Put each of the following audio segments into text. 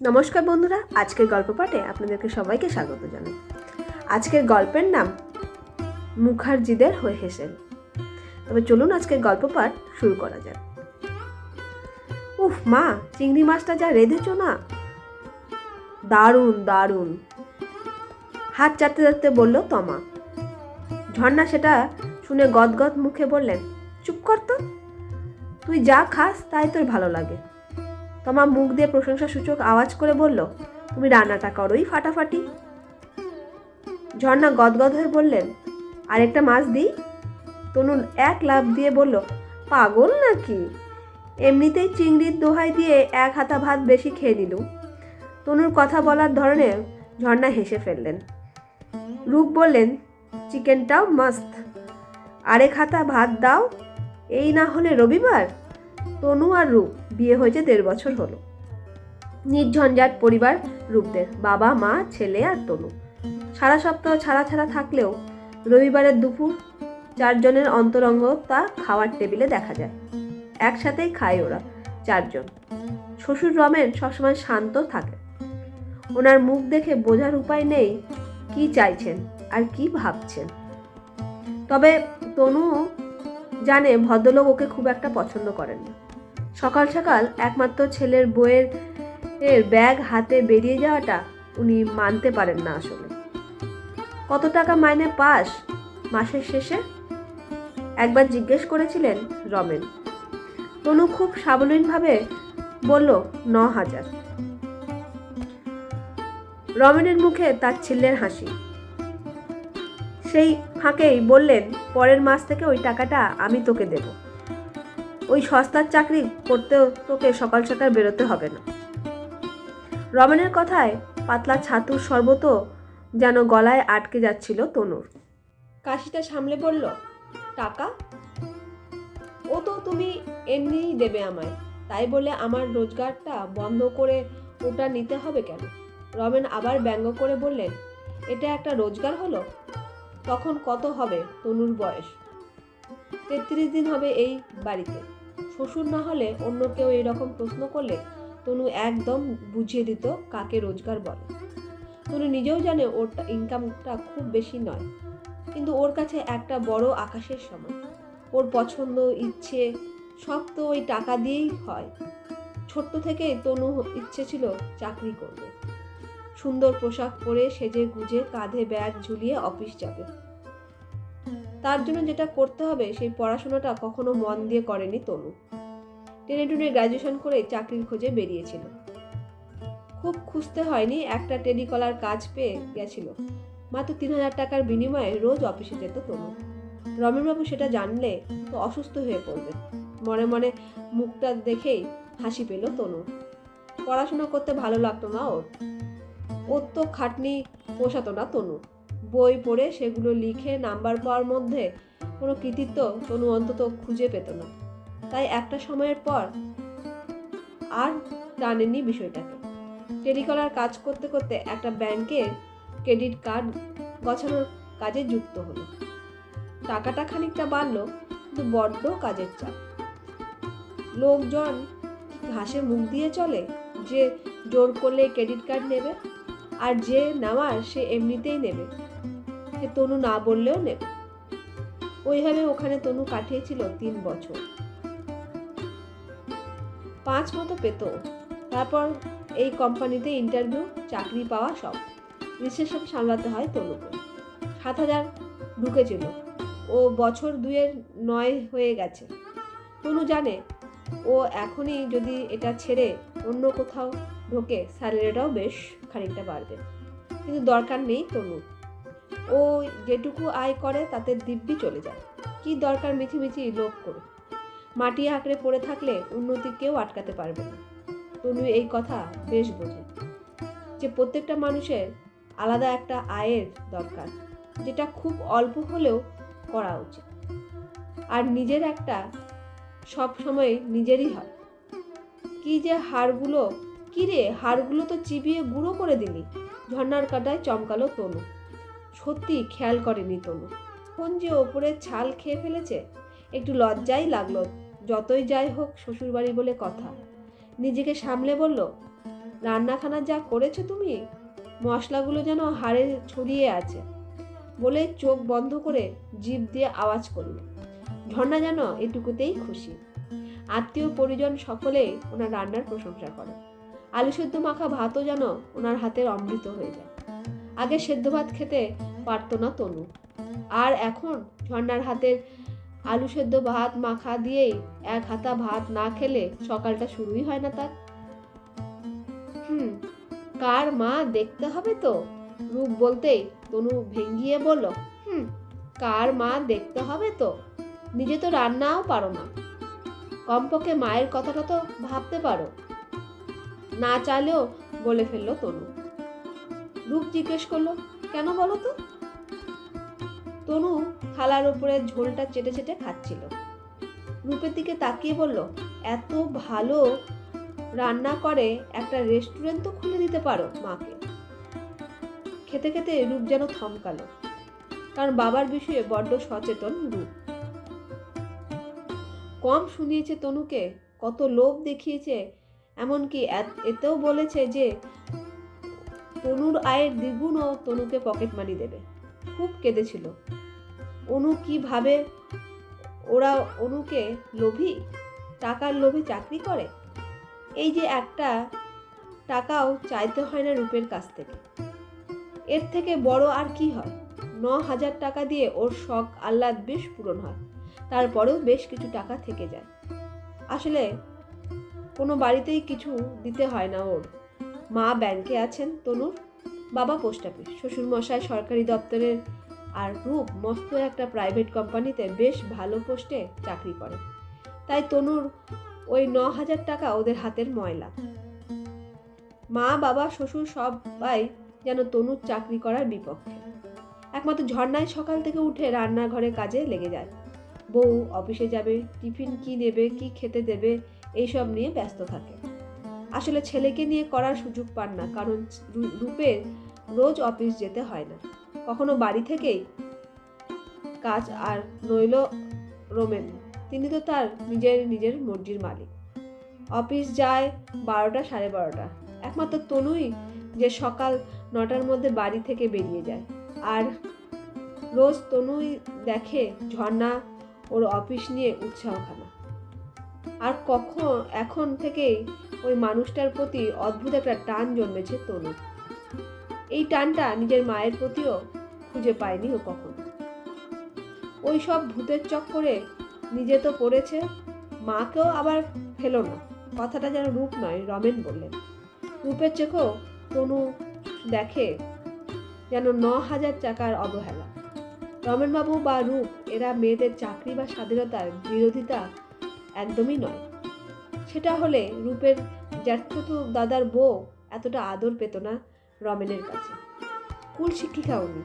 নমস্কার বন্ধুরা, আজকের গল্প পাঠে আপনাদেরকে সবাইকে স্বাগত জানাই। আজকের গল্পের নাম মুখার্জিদের হয়ে হেসেল তবে চলুন আজকের গল্প পাঠ শুরু করা যাক। উফ মা, চিংড়ি মাছটা যা রেঁধেছ না? দারুণ দারুণ। হাত চাটতে চাটতে বলল তমা। ঝর্ণা সেটা শুনে গদগদ মুখে বললেন, চুপ কর তো। তুই যা খাস, তাই তোর ভালো লাগে। তমা মুখ দিয়ে প্রশংসা সূচক আওয়াজ করে বলল, তুমি রান্নাটা করোই ফাটাফাটি। ঝর্ণা গদগদ হয়ে বললেন, আরেকটা মাছ দিই? তনুর এক লাভ দিয়ে বলল, পাগল নাকি? এমনিতেই চিংড়ির দোহাই দিয়ে এক হাতা ভাত বেশি খেয়ে নিলুম। তনুর কথা বলার ধরনে ঝর্ণা হেসে ফেললেন। রূপ বললেন, চিকেনটাও মাস্ত। আরেক হাতা ভাত দাও, এই না হলে রবিবার? তনু আর রূপ বিয়ে হয়েছে দেড় বছর হলো। নির্ঝঞ্ঝাট পরিবার রূপদের, বাবা, মা, ছেলে আর তনু। সারা সপ্তাহ ছাড়া ছাড়া থাকলেও রবিবারের দুপুর চারজনের অন্তরঙ্গতা খাওয়ার টেবিলে দেখা যায়। একসাথেই খায় ওরা চারজন। শ্বশুর রমেন সবসময় শান্ত থাকে। ওনার মুখ দেখে বোঝার উপায় নেই কি চাইছেন আর কি ভাবছেন। তবে তনু জানে ভদ্রলোক ওকে খুব একটা পছন্দ করেন না। সকাল সকাল একমাত্র ছেলের বইয়ের এর ব্যাগ হাতে বেরিয়ে যাওয়াটা উনি মানতে পারেন না আসলে। কত টাকা মাইনে পাস মাসের শেষে? একবার জিজ্ঞেস করেছিলেন রমেন। তনু খুব সাবলীনভাবে বলল, ন হাজার। রমেনের মুখে তার ছেলের হাসি। সেই ফাঁকেই বললেন, পরের মাস থেকে ওই টাকাটা আমি তোকে দেব। ওই সস্তার চাকরি করতেও তোকে সকাল সকাল বেরোতে হবে না। রমেনের কথায় পাতলা ছাতুর শরবতও যেন গলায় আটকে যাচ্ছিল তনুর। কাশিটা সামলে বলল, টাকা? ও তো তুমি এমনিই দেবে আমায়। তাই বলে আমার রোজগারটা বন্ধ করে ওটা নিতে হবে কেন? রমেন আবার ব্যঙ্গ করে বললেন, এটা একটা রোজগার হলো? তখন কত হবে তনুর বয়স? তেত্রিশ দিন হবে এই বাড়িতে। শ্বশুর না হলে অন্য কেউ এরকম প্রশ্ন করলে তনু একদম বুঝিয়ে দিত কাকে রোজগার বলে। তনু নিজেও জানে ওর ইনকামটা খুব বেশি নয়, কিন্তু ওর কাছে একটা বড় আকাশের সমান ওর পছন্দ, ইচ্ছে, সব তো ওই টাকা দিয়েই হয়। ছোট্ট থেকেই তনু ইচ্ছে ছিল চাকরি করবে। সুন্দর পোশাক পরে সেজে গুজে কাঁধে ব্যাগ ঝুলিয়ে অফিস যাবে। তার জন্য যেটা করতে হবে, সেই পড়াশোনাটা কখনো মন দিয়ে করেনি তনু। টেনে টুনে গ্র্যাজুয়েশন করে চাকরির খোঁজে বেরিয়েছিল। খুব খুঁজতে হয়নি, একটা টেলিকলার কাজ পেয়ে গেছিল। মাত্র তিন হাজার টাকার বিনিময়ে রোজ অফিসে যেত তনু। রমেনবাবু সেটা জানলে তো অসুস্থ হয়ে পড়বে। মনে মনে মুখটা দেখেই হাসি পেল তনু। পড়াশোনা করতে ভালো লাগতো না ওর। ওর তো খাটনি পোষাতো না তনু। বই পড়ে সেগুলো লিখে নাম্বার পাওয়ার মধ্যে কোনো কৃতিত্ব তনু অন্তত খুঁজে পেত না। তাই একটা সময়ের পর আর টানেনি বিষয়টাকে। টেলিকলার কাজ করতে করতে একটা ব্যাংকের ক্রেডিট কার্ড গছানোর কাজে যুক্ত হলো। টাকাটা খানিকটা বাড়লো, কিন্তু বড্ড কাজের চাপ। লোকজন ঘাসে মুখ দিয়ে চলে যে জোর করলে ক্রেডিট কার্ড নেবে, আর যে নেওয়ার সে এমনিতেই নেবে। সে তনু না বললেও নেবে। ওইভাবে ওখানে তনু কাটিয়েছিল তিন বছর। পাঁচ মতো পেত। তারপর এই কোম্পানিতে ইন্টারভিউ, চাকরি পাওয়া সব। রিসেপশন সামলাতে হয় তনুকে। সাত হাজার ঢুকেছিল। ও বছর দুয়ের নয় হয়ে গেছে। তনু জানে, ও এখনই যদি এটা ছেড়ে অন্য কোথাও ঢোকে, স্যালারিটাও বেশ খানিকটা বাড়বে। কিন্তু দরকার নেই তনু ও যেটুকু আয় করে, তাতে দিব্যি চলে যায়। কি দরকার মিছিমিছি লোভ করে মাটি আঁকড়ে পড়ে থাকলে উন্নতি কেউ আটকাতে পারবে না। তনু এই কথা বেশ বোঝে। যে প্রত্যেকটা মানুষের আলাদা একটা আয়ের দরকার, যেটা খুব অল্প হলেও করা উচিত। আর নিজের একটা সব সময় নিজেরই হয়। কি যে হাড়গুলো, কি রে, হাড়গুলো তো চিবিয়ে গুঁড়ো করে দিলি। ঝর্নার কাটায় চমকালো তনু। সত্যি খেয়াল করেনি তনু। কোন যে ওপরে ছাল খেয়ে ফেলেছে, একটু লজ্জাই লাগল, যতই যাই হোক শ্বশুরবাড়ি বলে কথা। নিজেকে সামলে বলল, রান্নাখানা যা করেছ তুমি, মশলাগুলো যেন হাড়ে ছড়িয়ে আছে। বলে চোখ বন্ধ করে জিভ দিয়ে আওয়াজ করল। ঝর্ণা যেন এটুকুতেই খুশি। আত্মীয় পরিজন সকলেই ওনার রান্নার প্রশংসা করে। আলু সেদ্ধ মাখা ভাতও যেন ওনার হাতের অমৃত হয়ে যায়। আগে সেদ্ধ ভাত খেতে পারতো না তনু। আর এখন ঝর্ণার হাতের আলু সেদ্ধ ভাত মাখা দিয়েই এক হাতা ভাত না খেলে সকালটা শুরুই হয় না তার। হুম, কার মা দেখতে হবে তো? রূপ বলতেই তনু ভেঙ্গিয়ে বলল, হুম, কার মা দেখতে হবে তো? নিজে তো রান্নাও পারো না। কমপক্ষে মায়ের কথাটা তো ভাবতে পারো। না চাইলেও বলে ফেলল তনু। রূপ জিজ্ঞেস করল, কেন বলো তো? তনু থালার উপরে ঝোলটা চেটে চেটে খাচ্ছিল। রূপের দিকে তাকিয়ে বলল, এত ভালো রান্না করে একটা রেস্টুরেন্ট তো খুলে দিতে পারো মাকে। খেতে খেতে রূপ যেন থমকালো, কারণ বাবার বিষয়ে বড্ড সচেতন রূপ। কম শুনিয়েছে তনুকে, কত লোভ দেখিয়েছে, এমনকি এত- এতেও বলেছে যে তনুর আয়ের দ্বিগুণ ও তনুকে পকেট মানি দেবে। খুব কেঁদেছিল। অনু কি ভাবে, ওরা অনুকে লোভী? টাকার লোভে চাকরি করে? এই যে একটা টাকাও চাইতে হয় না রূপের কাছ থেকে। এর থেকে বড় আর কি হয়? ন হাজার টাকা দিয়ে ওর শখ আহ্লাদ বেশ পূরণ হয়। তারপরেও বেশ কিছু টাকা থেকে যায়। আসলে কোনো বাড়িতেই কিছু দিতে হয় না ওর। মা ব্যাংকে আছেন তনুর বাবা পোস্ট অফিস। শ্বশুরমশাই সরকারি দপ্তরের আর রূপ মস্ত একটা প্রাইভেট কোম্পানিতে বেশ ভালো পোস্টে চাকরি করে তাই তনুর ওই ন হাজার টাকা ওদের হাতের ময়লা। মা, বাবা, শ্বশুর সবাই যেন তনুর চাকরি করার বিপক্ষে। একমাত্র ঝর্ণায় সকাল থেকে উঠে রান্নাঘরে কাজে লেগে যায়। বউ অফিসে যাবে, টিফিন কি নেবে কি খেতে দেবে, এইসব নিয়ে ব্যস্ত থাকে। আসলে ছেলেকে নিয়ে করার সুযোগ পান না, কারণ রূপের রোজ অফিস যেতে হয় না। কখনো বাড়ি থেকেই কাজ আর নইল রোমেন। তিনি তো তার নিজের নিজের মর্জির মালিক। অফিস যায় বারোটা সাড়ে বারোটা। একমাত্র তনুই যে সকাল নটার মধ্যে বাড়ি থেকে বেরিয়ে যায়। আর রোজ তনুই দেখে ঝর্ণা ওর অফিস নিয়ে উৎসাহ খানা আর কখন, এখন থেকেই ওই মানুষটার প্রতি অদ্ভুত একটা টান জন্মেছে তনু। এই টানটা নিজের মায়ের প্রতিও খুঁজে পায়নি ও কখনো। ওই সব ভূতের চক্করে নিজে তো পড়েছে, মাকেও আবার ফেলো না। কথাটা যেন রূপ নয়, রমেন বললেন। রূপের চোখেও তনু দেখে যেন ন হাজার টাকার অবহেলা। রমেনবাবু বা রূপ, এরা মেয়েদের চাকরি বা স্বাধীনতার বিরোধিতা একদমই নয়। সেটা হলে রূপের জ্যাঠতো দাদার বউ, এতটা আদর পেত না রমেনের কাছে। কুল শিক্ষিকা উনি।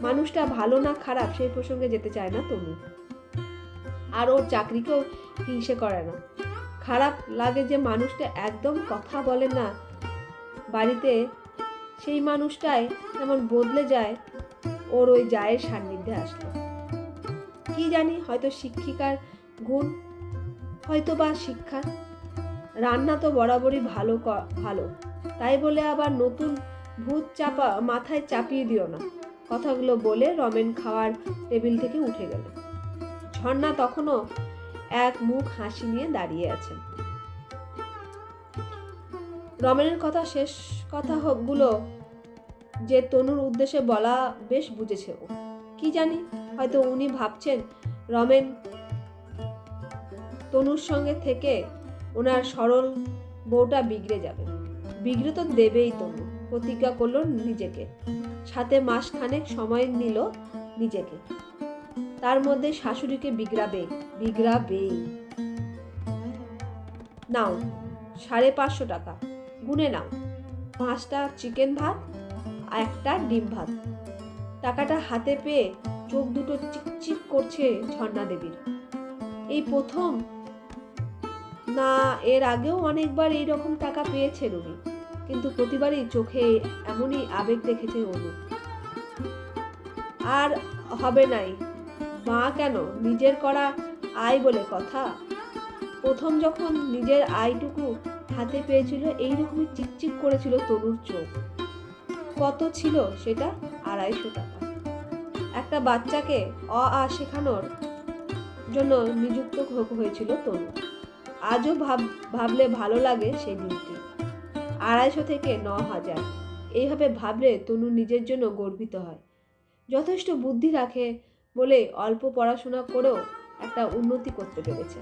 মানুষটা ভালো না খারাপ, সেই প্রসঙ্গে যেতে চায় না তনু। আর ওর চাকরিকেও হিংসে করে না। খারাপ লাগে যে মানুষটা একদম কথা বলে না। বাড়িতে সেই মানুষটাই যেমন বদলে যায়, ওর ওই জায়ের সান্নিধ্যে আসলো। কি জানি হয়তো শিক্ষিকার গুণ হয়তো বা শিক্ষা রান্না তো বরাবরই ভালো ভালো। তাই বলে আবার নতুন ভূত চাপা মাথায় চাপিয়ে দিও না। কথাগুলো বলে রমেন খাওয়ার টেবিল থেকে উঠে গেল। ঝর্ণা তখনও এক মুখ হাসি নিয়ে দাঁড়িয়ে আছেন রমেনের কথা শেষ কথা হোকগুলো যে তনুর উদ্দেশ্যে বলা বেশ বুঝেছে ও। কি জানি, হয়তো উনি ভাবছেন রমেন তনুর সঙ্গে থেকে ওনার সরল বউটা বিগড়ে যাবে। বিগড়ে তো দেবেই তনু প্রতিজ্ঞা করল নিজেকে। সাথে মাস খানেক সময় নিল নিজেকে। তার মধ্যে শাশুড়িকে বিগড়াবে, বিগড়াবেই। নাও, সাড়ে পাঁচশো টাকা। গুনে নাও। পাঁচটা চিকেন ভাত আর একটা ডিম ভাত। টাকাটা হাতে পেয়ে চোখ দুটো চিকচিক করছে ঝর্ণা দেবীর। এই প্রথম না, এর আগেও অনেকবার এই রকম টাকা পেয়েছে রুমি। কিন্তু প্রতিবারই চোখে এমনই আবেগ দেখেছে অনু। আর হবে নাই। মা কেন? নিজের করা আয় বলে কথা? প্রথম যখন নিজের আয়টুকু হাতে পেয়েছিল, এইরকমই চিকচিক করেছিল তরুর চোখ। কত ছিল সেটা? আড়াইশো টাকা। একটা বাচ্চাকে অ আ শেখানোর জন্য নিযুক্ত হয়েছিল তনু। আজও ভাব, ভাবলে ভালো লাগে সেই দিনটি আড়াইশো থেকে ন হাজার। এইভাবে ভাবলে তনু নিজের জন্য গর্বিত হয়। যথেষ্ট বুদ্ধি রাখে বলে অল্প পড়াশোনা করেও একটা উন্নতি করতে পেরেছে।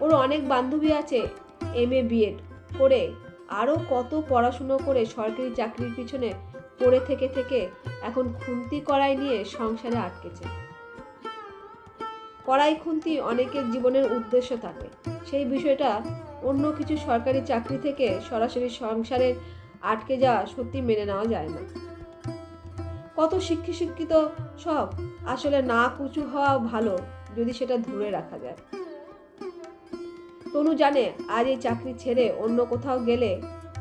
ওর অনেক বান্ধবী আছে এম এ বিএড করে আরও কত পড়াশুনো করে সরকারি চাকরির পিছনে পড়ে থেকে থেকে এখন খুন্তি কড়াই নিয়ে সংসারে আটকেছে। কড়াই খুন্তি অনেকের জীবনের উদ্দেশ্য থাকে। সেই বিষয়টা অন্য কিছু সরকারি চাকরি থেকে সরাসরি সংসারে আটকে যাওয়া সত্যি মেনে নেওয়া যায় না। কত শিক্ষিত শিক্ষিত সব আসলে না কুচু হওয়া ভালো যদি সেটা ধরে রাখা যায়। তনু জানে আজ এই চাকরি ছেড়ে অন্য কোথাও গেলে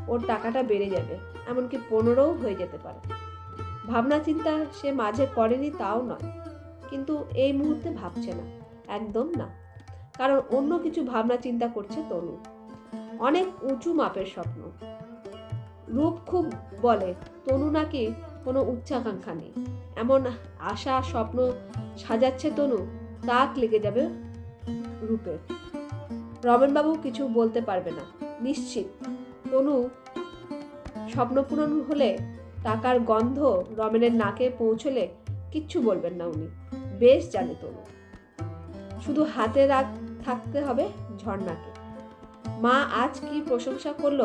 ওর টাকাটা বেড়ে যাবে, এমনকি পনেরোও হয়ে যেতে পারে। ভাবনা চিন্তা সে মাঝে করেনি তাও নয়, কিন্তু এই মুহূর্তে ভাবছে না, একদম না। কারণ অন্য কিছু ভাবনা চিন্তা করছে তনু। অনেক উঁচু মাপের স্বপ্ন। রূপ খুব বলে, তনু নাকি কোনো উচ্চাকাঙ্ক্ষা নেই। এমন আশা, স্বপ্ন সাজাচ্ছে তনু, তাক লেগে যাবে রূপের। রমেনবাবু কিছু বলতে পারবে না। নিশ্চিত। তনু স্বপ্ন পূরণ হলে টাকার গন্ধ রমেনের নাকে পৌঁছলে কিচ্ছু বলবেন না উনি। বেশ জানে তনু। শুধু হাতে রাখ থাকতে হবে ঝর্ণাকে। মা আজ কি প্রশংসা করল?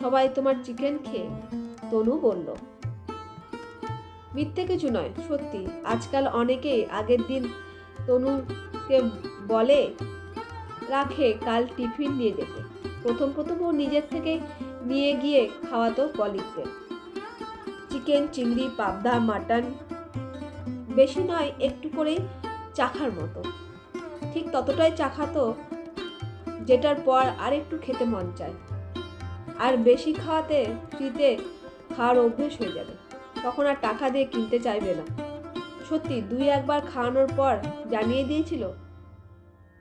সবাই তোমার চিকেন খেয়ে? তনু বলল, মিথ্যে কিছু নয়, সত্যি। আজকাল অনেকেই আগের দিন তনুকে বলে, রাখে, কাল টিফিন নিয়ে যেতে। প্রথম প্রথম ও নিজের থেকে নিয়ে গিয়ে খাওয়াতো কলিগদের চিকেন, চিংড়ি, পাবদা, মাটন, বেশি নয়, একটু করেই চাখার মতো। ঠিক ততটাই চাখাতো যেটার পর আর একটু খেতে মন চায়। আর বেশি খাওয়াতে ফ্রিতে খাওয়ার অভ্যেস হয়ে যাবে। তখন আর টাকা দিয়ে কিনতে চাইবে না। সত্যি, দুই একবার খাওয়ানোর পর জানিয়ে দিয়েছিল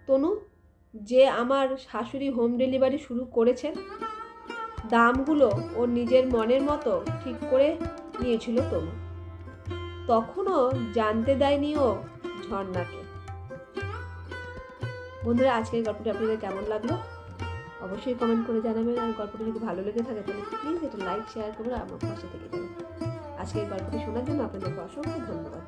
তনু যে আমার শাশুড়ি হোম ডেলিভারি শুরু করেছেন। দামগুলো ওর নিজের মনের মতো ঠিক করে নিয়েছিল তনু। তখনও জানতে দেয়নি ও ঝর্ণাকে। বন্ধুরা, আজকের গল্পটি আপনাদের কেমন লাগল অবশ্যই কমেন্ট করে জানাবেন আর গল্পটি যদি ভালো লেগে থাকে, তাহলে প্লিজ এটা লাইক শেয়ার করে আমার পাশে থেকে যাবেন আজকের গল্পটি শোনার জন্য আপনাদেরকে অসংখ্য ধন্যবাদ।